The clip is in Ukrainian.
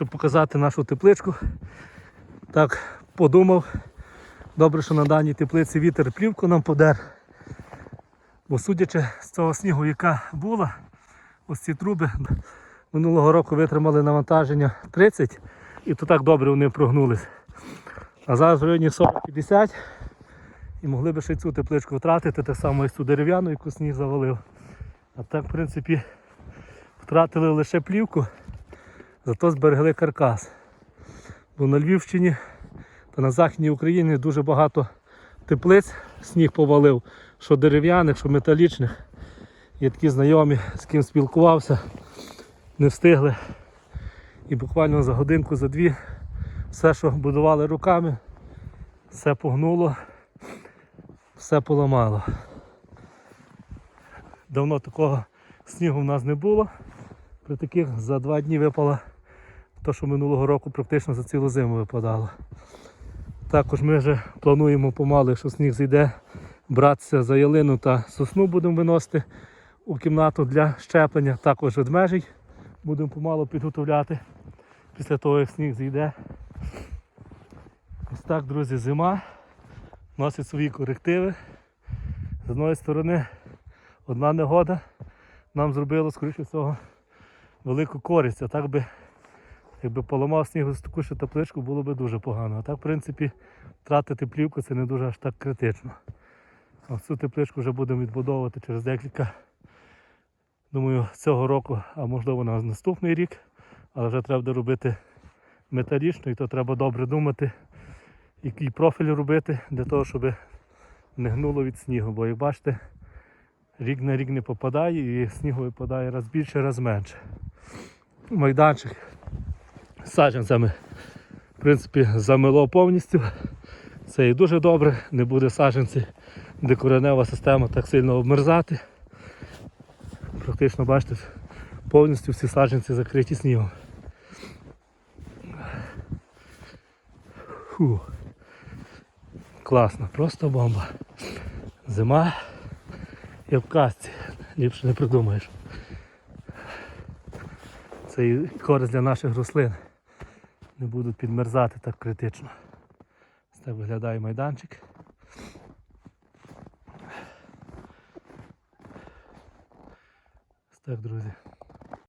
щоб показати нашу тепличку. Так подумав. Добре, що на даній теплиці вітер плівку нам подер. Бо судячи з цього снігу, яка була, ось ці труби минулого року витримали навантаження 30 і то так добре вони прогнулись. А зараз в районі 40-50 і могли б ще цю тепличку втратити, так само і цю дерев'яну, яку сніг завалив. А так, в принципі, втратили лише плівку, зато зберегли каркас. Бо на Львівщині та на Західній Україні дуже багато теплиць сніг повалив, що дерев'яних, що металічних. Є такі знайомі, з ким спілкувався, не встигли. І буквально за годинку, за дві все, що будували руками, все погнуло, все поламало. Давно такого снігу в нас не було. При таких за два дні випало те, що минулого року практично за цілу зиму випадало. Також ми вже плануємо помалу, якщо сніг зійде, братися за ялину та сосну будемо виносити у кімнату для щеплення. Також ведмежий будемо помалу підготовляти після того, як сніг зійде. Ось так, друзі, зима носить свої корективи. З одної сторони, одна негода нам зробила, скоріше всього, велику користь. А так би, якби поламав снігу з таку ще тапличку, було б дуже погано. А так, в принципі, втратити плівку це не дуже аж так критично. А цю тепличку вже будемо відбудовувати через декілька, думаю, цього року, а можливо на наступний рік. Але вже треба робити металічно і то треба добре думати, який профіль робити для того, щоб не гнуло від снігу. Бо як бачите, рік на рік не попадає і снігу випадає раз більше, раз менше. Майданчик саджанцями в принципі замило повністю. Це і дуже добре, не буде саджанці, де коренева система так сильно обмерзати. Практично бачите, повністю всі саджанці закриті снігом. Фу. Класно, просто бомба. Зима і в казці. Ліпше не придумаєш. Це і користь для наших рослин. Не будуть підмерзати так критично. Ось так виглядає майданчик. Ось так, друзі.